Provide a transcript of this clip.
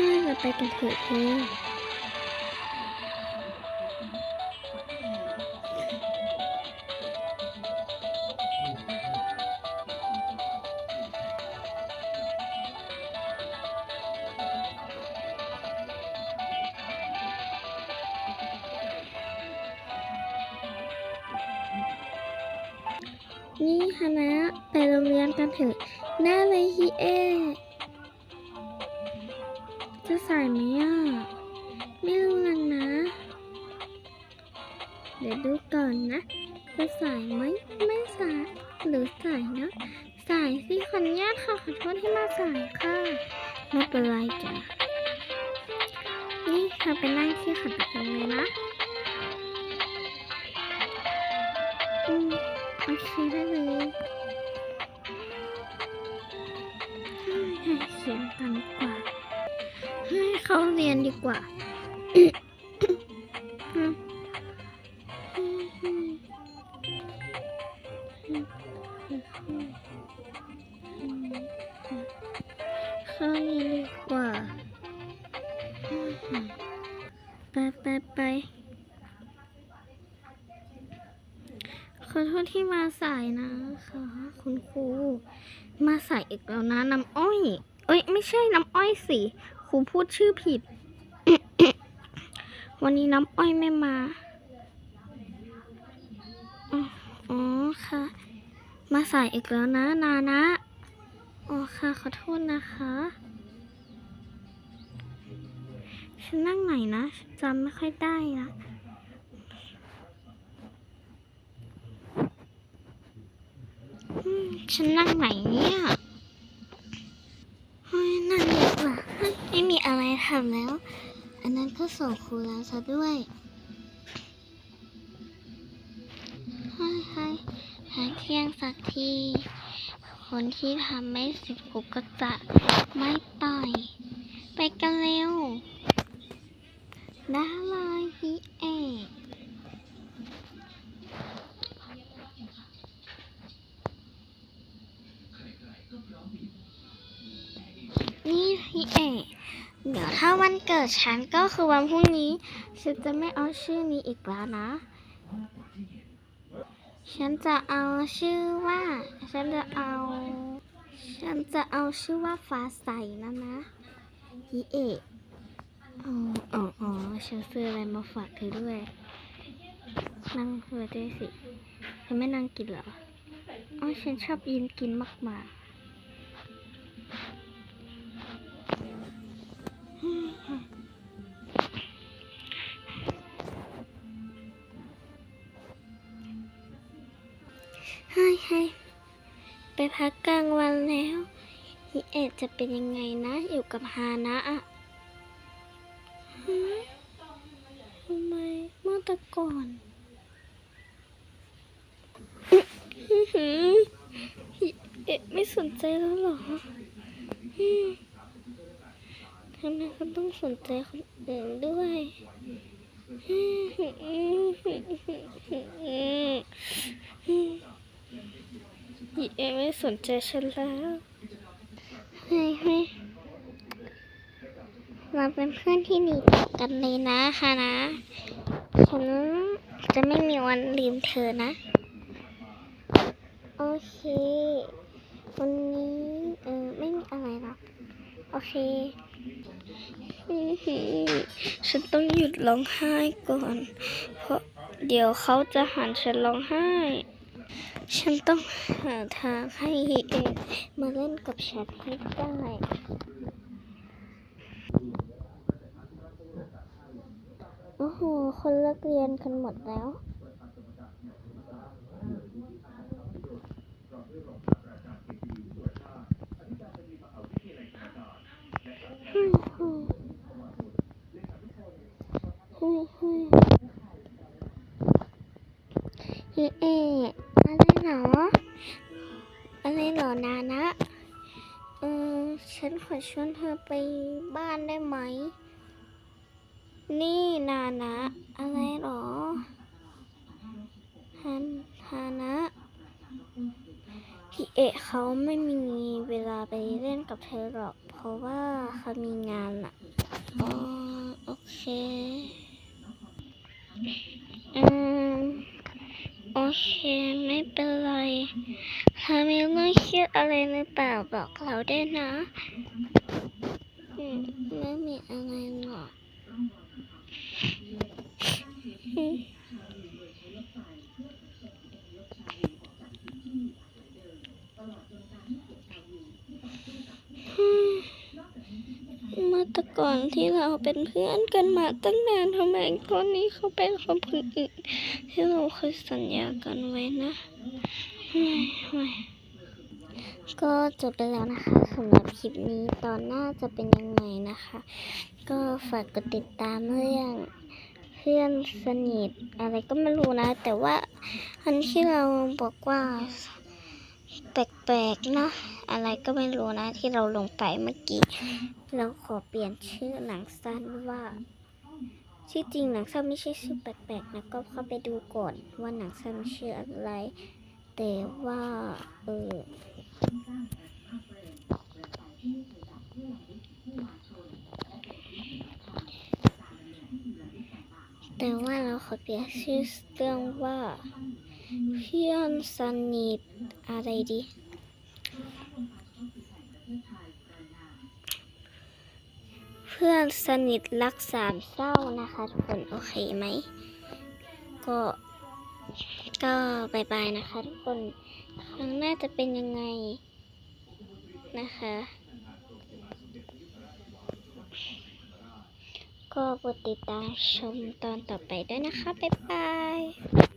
ฮ้ยเราไปกันเถอะเธอนี่คณะไปโรงเรียนกันเถอะหน้าเลยฮีเอ จะใส่ไหมอะ ไม่รู้ลังนะ เดี๋ยวดูก่อนนะ จะใส่ไหมไม่ใส่หรือใส่นะ ใส่สิขออนุญาตค่ะขอโทษที่มาใส่ค่ะไม่เป็นไรจ้ะนี่เธอไปนั่งที่ขัดเองเลยนะอืมโอเคได้เลยให้เขียนกันกว่า เขาเรียนดีกว่าเขาเรียนดีกว่า ไปไปไปขอโทษที่มาสายนะคะคุณครู มาสายอีกแล้วนะน้ำอ้อย เอ้ย ไม่ใช่น้ำอ้อยสิ ครูพูดชื่อผิด วันนี้น้ำอ้อยไม่มา อ๋อค่ะ มาสายอีกแล้วนะ นานะ อ๋อค่ะ ขอโทษนะคะ ฉันนั่งไหนนะจำไม่ค่อยได้ละฉันนั่งไหนเนี่ย มีอะไรทำแล้ว อันนั้นก็ส่งครูแล้วซะด้วยให้ให้หาเที่ยงสักที คนที่ทำไม่เสิบกูก็จะไม่ปล่อย ไปกันเร็วได้เลยพี่เอก ถ้าวันเกิดฉันก็คือวันพรุ่งนี้ ฉันจะไม่เอาชื่อนี้อีกแล้วนะ ฉันจะเอาชื่อว่า ฉันจะเอา ฉันจะเอาชื่อว่าฟ้าใสนะนะพี่เอกอ๋ออ๋อฉันซื้ออะไรมาฝากเธอด้วย นั่งเธอด้วยสิเธอไม่นั่งกินเหรอ อ๋อ ฉันชอบยืนกินมากม ไปพักกลางวันแล้วฮิเอะจะเป็นยังไงนะ อยู่กับฮานะอะทำไมเมื่อต่ก่อนเอ๊ะไม่สนใจแล้วหรอทำไมเขาต้องสนใจคนอื่นด้วยอืม อืมอืมอืมอืมเอ๊ะไม่สนใจฉันแล้วเฮ้ยเฮ้ยเราเป็นเพื่อนที่ดีต่อกันเลยนะคะนะฉันจะไม่มีวันลืมเธอนะ โอเค วันนี้เออไม่มีอะไรหรอกโอเคอื้อหือฉันต้องหยุดร้องไห้ก่อน เพราะเดี๋ยวเขาจะหันฉันร้องไห้ ฉันต้องหาทางให้เอมาเล่นกับฉันให้ได้โอ้โห คนเลิกเรียนกันหมดแล้ว เฮ้ยเฮ้ยเฮ้ย หรออะไรเหรอนานะเออฉันขอชวนเธอไปบ้านได้ไหม นี่นานะ อะไรหรอฮันฮานะพี่เอะเขาไม่มีเวลาไปเล่นกับเธอหรอก เพเพราะว่าเขามีงานอะอ๋อโอเค อืม โอเค ไม่เป็นไรถ้ามีเรื่องเครียดอะไรหรือเปล่าบอกเราได้นะ ไม่มีอะไรหรอกอืมอืมเมื่อแต่ ก่อนที่เราเป็นเพื่อนกันมาตั้งนานทำไมคนนี้เขาเป็นคนคนอื่นที่เราเคยสัญญากันไว้นะก็จบไปแล้วนะคะสำหรับคลิปนี้ตอนหน้าจะเป็นยังไงนะคะ ก็ฝากกดติดตามเรื่องเพื่อนสนิทอะไรก็ไม่รู้นะ แต่ว่าอันที่เราบอกว่า แปลกๆเนาะอะไรก็ไม่รู้นะ ที่เราลงไปเมื่อกี้ เราขอเปลี่ยนชื่อหนังสั้นว่าชื่อจริงหนังสั้นไม่ใช่ชื่อแปลกๆนะก็เข้าไปดูก่อนว่าหนังสั้นชื่ออะไร แต่ว่าเออแต่ว่าเราขอเปลี่ยนชื่อเรื่องว่า เพื่อนสนิทอะไรดี เพื่อนสนิทรักสามเศร้านะคะทุกคนโอเคไหม ก็ก็บายบายนะคะทุกคน ครั้งหน้าจะเป็นยังไงนะคะ ก็กดติดตามชมตอนต่อไปด้วยนะคะ บ๊ายบาย